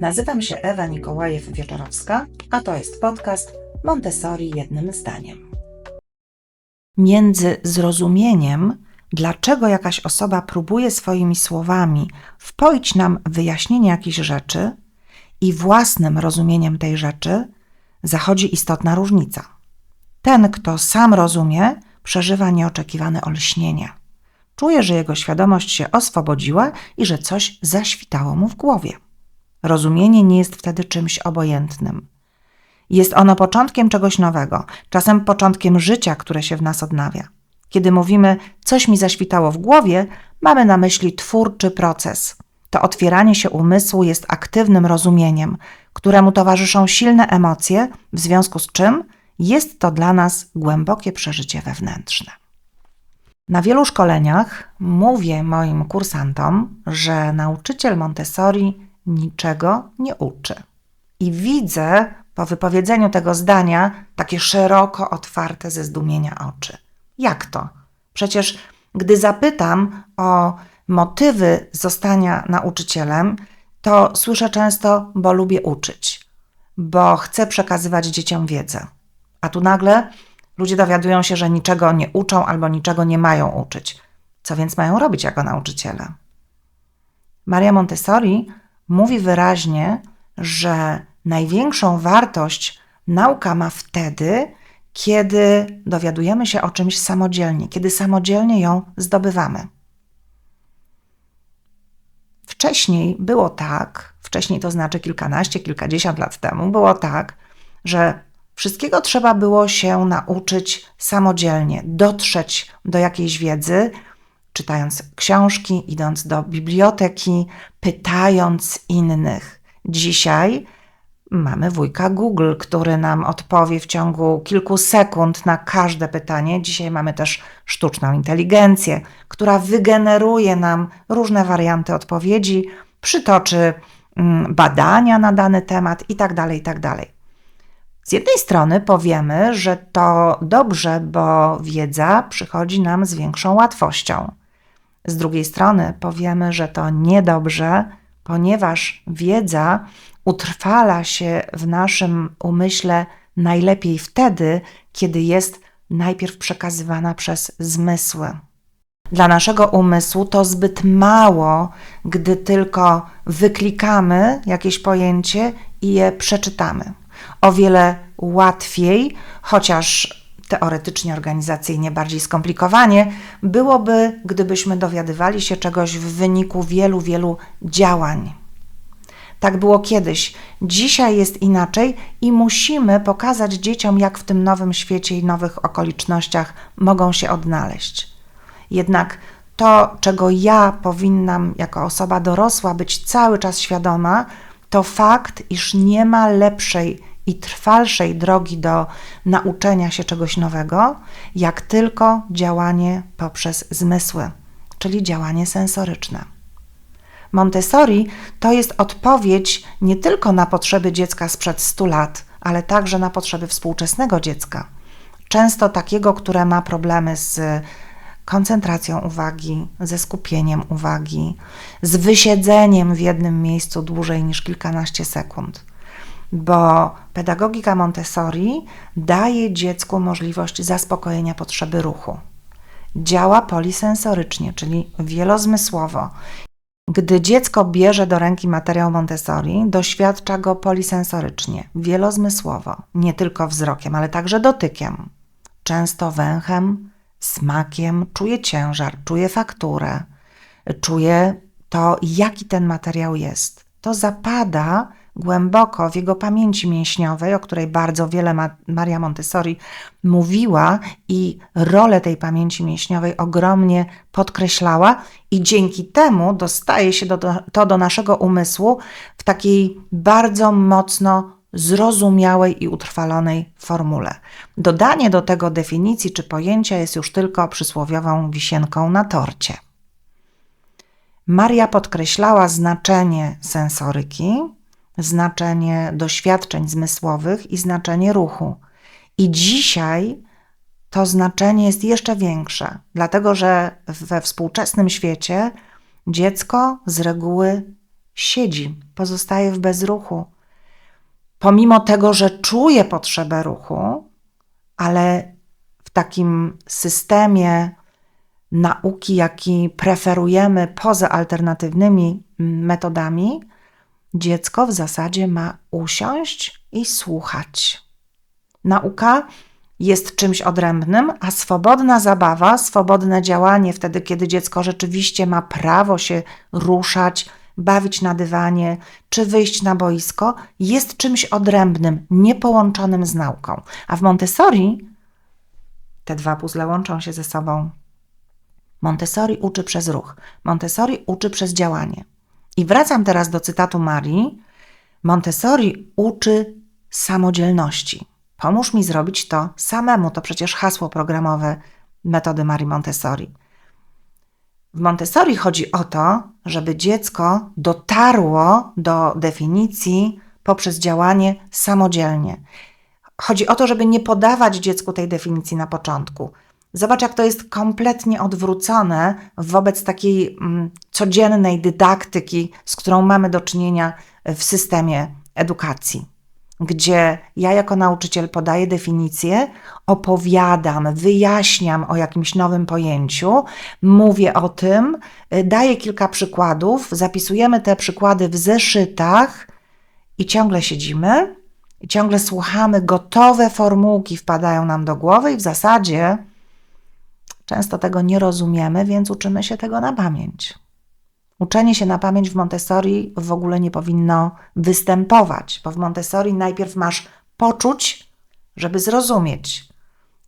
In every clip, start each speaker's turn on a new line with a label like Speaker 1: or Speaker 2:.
Speaker 1: Nazywam się Ewa Nikołajew-Wieczorowska, a to jest podcast Montessori jednym zdaniem. Między zrozumieniem, dlaczego jakaś osoba próbuje swoimi słowami wpoić nam wyjaśnienie jakiejś rzeczy i własnym rozumieniem tej rzeczy, zachodzi istotna różnica. Ten, kto sam rozumie, przeżywa nieoczekiwane olśnienie. Czuje, że jego świadomość się oswobodziła i że coś zaświtało mu w głowie. Rozumienie nie jest wtedy czymś obojętnym. Jest ono początkiem czegoś nowego, czasem początkiem życia, które się w nas odnawia. Kiedy mówimy coś mi zaświtało w głowie, mamy na myśli twórczy proces. To otwieranie się umysłu jest aktywnym rozumieniem, któremu towarzyszą silne emocje, w związku z czym jest to dla nas głębokie przeżycie wewnętrzne. Na wielu szkoleniach mówię moim kursantom, że nauczyciel Montessori niczego nie uczy. I widzę po wypowiedzeniu tego zdania takie szeroko otwarte ze zdumienia oczy. Jak to? Przecież gdy zapytam o motywy zostania nauczycielem, to słyszę często, bo lubię uczyć, bo chcę przekazywać dzieciom wiedzę. A tu nagle ludzie dowiadują się, że niczego nie uczą albo niczego nie mają uczyć. Co więc mają robić jako nauczyciele? Maria Montessori mówi wyraźnie, że największą wartość nauka ma wtedy, kiedy dowiadujemy się o czymś samodzielnie, kiedy samodzielnie ją zdobywamy. Wcześniej było tak, wcześniej to znaczy kilkanaście, kilkadziesiąt lat temu, było tak, że wszystkiego trzeba było się nauczyć samodzielnie, dotrzeć do jakiejś wiedzy, czytając książki, idąc do biblioteki, pytając innych. Dzisiaj mamy wujka Google, który nam odpowie w ciągu kilku sekund na każde pytanie. Dzisiaj mamy też sztuczną inteligencję, która wygeneruje nam różne warianty odpowiedzi, przytoczy mm, badania na dany temat itd. Tak itd. Tak z jednej strony powiemy, że to dobrze, bo wiedza przychodzi nam z większą łatwością. Z drugiej strony powiemy, że to niedobrze, ponieważ wiedza utrwala się w naszym umyśle najlepiej wtedy, kiedy jest najpierw przekazywana przez zmysły. Dla naszego umysłu to zbyt mało, gdy tylko wyklikamy jakieś pojęcie i je przeczytamy. O wiele łatwiej, chociaż teoretycznie, organizacyjnie bardziej skomplikowanie, byłoby, gdybyśmy dowiadywali się czegoś w wyniku wielu, wielu działań. Tak było kiedyś, dzisiaj jest inaczej i musimy pokazać dzieciom, jak w tym nowym świecie i nowych okolicznościach mogą się odnaleźć. Jednak to, czego ja powinnam jako osoba dorosła być cały czas świadoma, to fakt, iż nie ma lepszej i trwalszej drogi do nauczenia się czegoś nowego, jak tylko działanie poprzez zmysły, czyli działanie sensoryczne. Montessori to jest odpowiedź nie tylko na potrzeby dziecka sprzed 100 lat, ale także na potrzeby współczesnego dziecka. Często takiego, które ma problemy z koncentracją uwagi, ze skupieniem uwagi, z wysiedzeniem w jednym miejscu dłużej niż kilkanaście sekund bo pedagogika Montessori daje dziecku możliwość zaspokojenia potrzeby ruchu. Działa polisensorycznie, czyli wielozmysłowo. Gdy dziecko bierze do ręki materiał Montessori, doświadcza go polisensorycznie, wielozmysłowo, nie tylko wzrokiem, ale także dotykiem, często węchem, smakiem, czuje ciężar, czuje fakturę, czuje to, jaki ten materiał jest. To zapada głęboko w jego pamięci mięśniowej, o której bardzo wiele ma Maria Montessori mówiła i rolę tej pamięci mięśniowej ogromnie podkreślała, i dzięki temu dostaje się do, to do naszego umysłu w takiej bardzo mocno zrozumiałej i utrwalonej formule. Dodanie do tego definicji czy pojęcia jest już tylko przysłowiową wisienką na torcie. Maria podkreślała znaczenie sensoryki, znaczenie doświadczeń zmysłowych i znaczenie ruchu. I dzisiaj to znaczenie jest jeszcze większe, dlatego że we współczesnym świecie dziecko z reguły siedzi, pozostaje w bezruchu. Pomimo tego, że czuje potrzebę ruchu, ale w takim systemie nauki, jaki preferujemy poza alternatywnymi metodami, dziecko w zasadzie ma usiąść i słuchać. Nauka jest czymś odrębnym, a swobodna zabawa, swobodne działanie, wtedy kiedy dziecko rzeczywiście ma prawo się ruszać, bawić na dywanie czy wyjść na boisko, jest czymś odrębnym, niepołączonym z nauką. A w Montessori te dwa puzzle łączą się ze sobą. Montessori uczy przez ruch, Montessori uczy przez działanie. I wracam teraz do cytatu Marii. Montessori uczy samodzielności. Pomóż mi zrobić to samemu. To przecież hasło programowe metody Marii Montessori. W Montessori chodzi o to, żeby dziecko dotarło do definicji poprzez działanie samodzielnie. Chodzi o to, żeby nie podawać dziecku tej definicji na początku. Zobacz, jak to jest kompletnie odwrócone wobec takiej mm, codziennej dydaktyki, z którą mamy do czynienia w systemie edukacji gdzie ja jako nauczyciel podaję definicję, opowiadam, wyjaśniam o jakimś nowym pojęciu, mówię o tym, y, daję kilka przykładów, zapisujemy te przykłady w zeszytach i ciągle siedzimy, i ciągle słuchamy, gotowe formułki wpadają nam do głowy i w zasadzie często tego nie rozumiemy, więc uczymy się tego na pamięć. Uczenie się na pamięć w Montessori w ogóle nie powinno występować, bo w Montessori najpierw masz poczuć, żeby zrozumieć.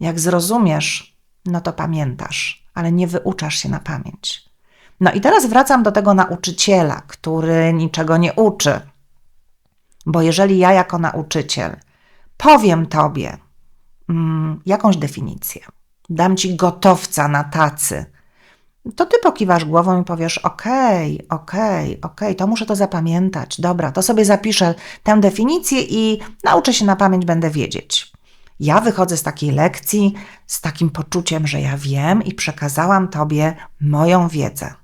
Speaker 1: Jak zrozumiesz, no to pamiętasz, ale nie wyuczasz się na pamięć. No i teraz wracam do tego nauczyciela, który niczego nie uczy. Bo jeżeli ja jako nauczyciel powiem tobie mm, jakąś definicję, dam ci gotowca na tacy, to ty pokiwasz głową i powiesz: Okej, okay, okej, okay, okej, okay, to muszę to zapamiętać. Dobra, to sobie zapiszę tę definicję i nauczę się na pamięć, będę wiedzieć. Ja wychodzę z takiej lekcji z takim poczuciem, że ja wiem i przekazałam tobie moją wiedzę.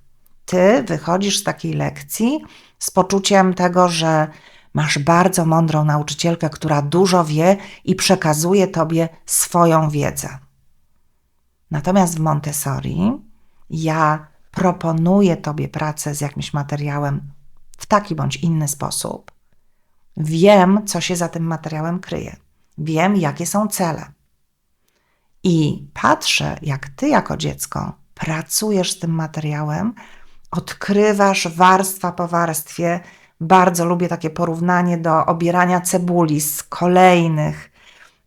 Speaker 1: Ty wychodzisz z takiej lekcji z poczuciem tego, że masz bardzo mądrą nauczycielkę, która dużo wie i przekazuje tobie swoją wiedzę. Natomiast w Montessori ja proponuję Tobie pracę z jakimś materiałem w taki bądź inny sposób, wiem, co się za tym materiałem kryje, wiem, jakie są cele. I patrzę, jak Ty jako dziecko pracujesz z tym materiałem, odkrywasz warstwa po warstwie. Bardzo lubię takie porównanie do obierania cebuli z kolejnych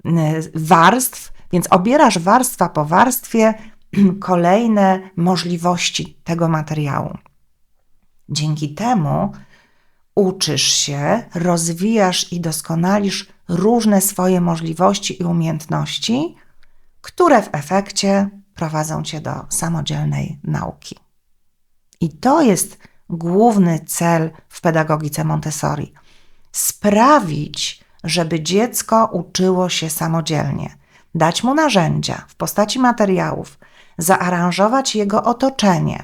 Speaker 1: y, warstw, więc obierasz warstwa po warstwie, kolejne możliwości tego materiału. Dzięki temu uczysz się, rozwijasz i doskonalisz różne swoje możliwości i umiejętności, które w efekcie prowadzą cię do samodzielnej nauki. I to jest główny cel w pedagogice Montessori sprawić, żeby dziecko uczyło się samodzielnie, dać mu narzędzia w postaci materiałów, zaaranżować jego otoczenie,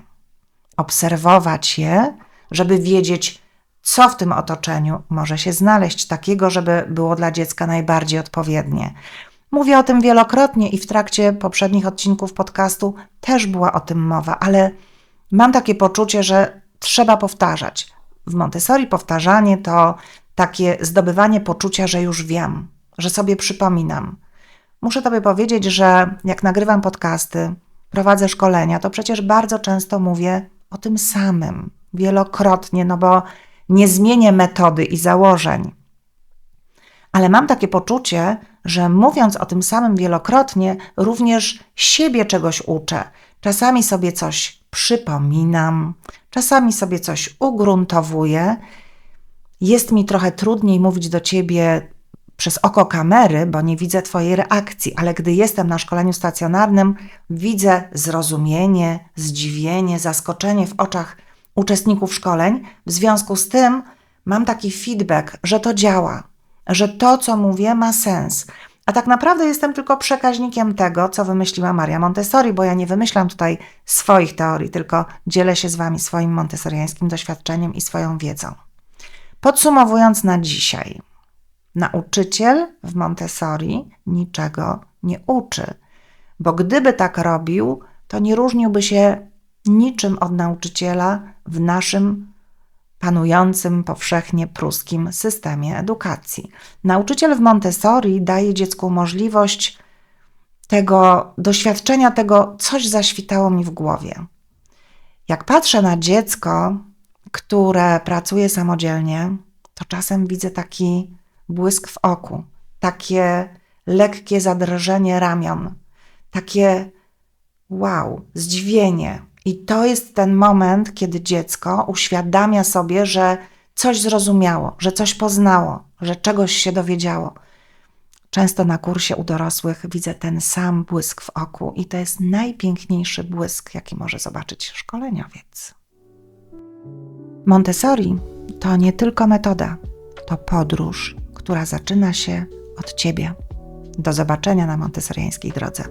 Speaker 1: obserwować je, żeby wiedzieć, co w tym otoczeniu może się znaleźć takiego, żeby było dla dziecka najbardziej odpowiednie. Mówię o tym wielokrotnie i w trakcie poprzednich odcinków podcastu też była o tym mowa, ale mam takie poczucie, że trzeba powtarzać. W Montessori powtarzanie to takie zdobywanie poczucia, że już wiem, że sobie przypominam. Muszę Tobie powiedzieć, że jak nagrywam podcasty, prowadzę szkolenia, to przecież bardzo często mówię o tym samym, wielokrotnie, no bo nie zmienię metody i założeń. Ale mam takie poczucie, że mówiąc o tym samym wielokrotnie, również siebie czegoś uczę. Czasami sobie coś przypominam, czasami sobie coś ugruntowuję. Jest mi trochę trudniej mówić do ciebie przez oko kamery, bo nie widzę Twojej reakcji, ale gdy jestem na szkoleniu stacjonarnym, widzę zrozumienie, zdziwienie, zaskoczenie w oczach uczestników szkoleń. W związku z tym mam taki feedback, że to działa, że to, co mówię, ma sens. A tak naprawdę jestem tylko przekaźnikiem tego, co wymyśliła Maria Montessori, bo ja nie wymyślam tutaj swoich teorii, tylko dzielę się z Wami swoim montessoriańskim doświadczeniem i swoją wiedzą. Podsumowując na dzisiaj, nauczyciel w Montessori niczego nie uczy, bo gdyby tak robił, to nie różniłby się niczym od nauczyciela w naszym panującym powszechnie pruskim systemie edukacji. Nauczyciel w Montessori daje dziecku możliwość tego doświadczenia, tego coś zaświtało mi w głowie. Jak patrzę na dziecko, które pracuje samodzielnie, to czasem widzę taki błysk w oku, takie lekkie zadrżenie ramion, takie wow, zdziwienie. I to jest ten moment, kiedy dziecko uświadamia sobie, że coś zrozumiało, że coś poznało, że czegoś się dowiedziało. Często na kursie u dorosłych widzę ten sam błysk w oku, i to jest najpiękniejszy błysk, jaki może zobaczyć szkoleniowiec. Montessori to nie tylko metoda, to podróż, która zaczyna się od ciebie. Do zobaczenia na montessoriańskiej drodze.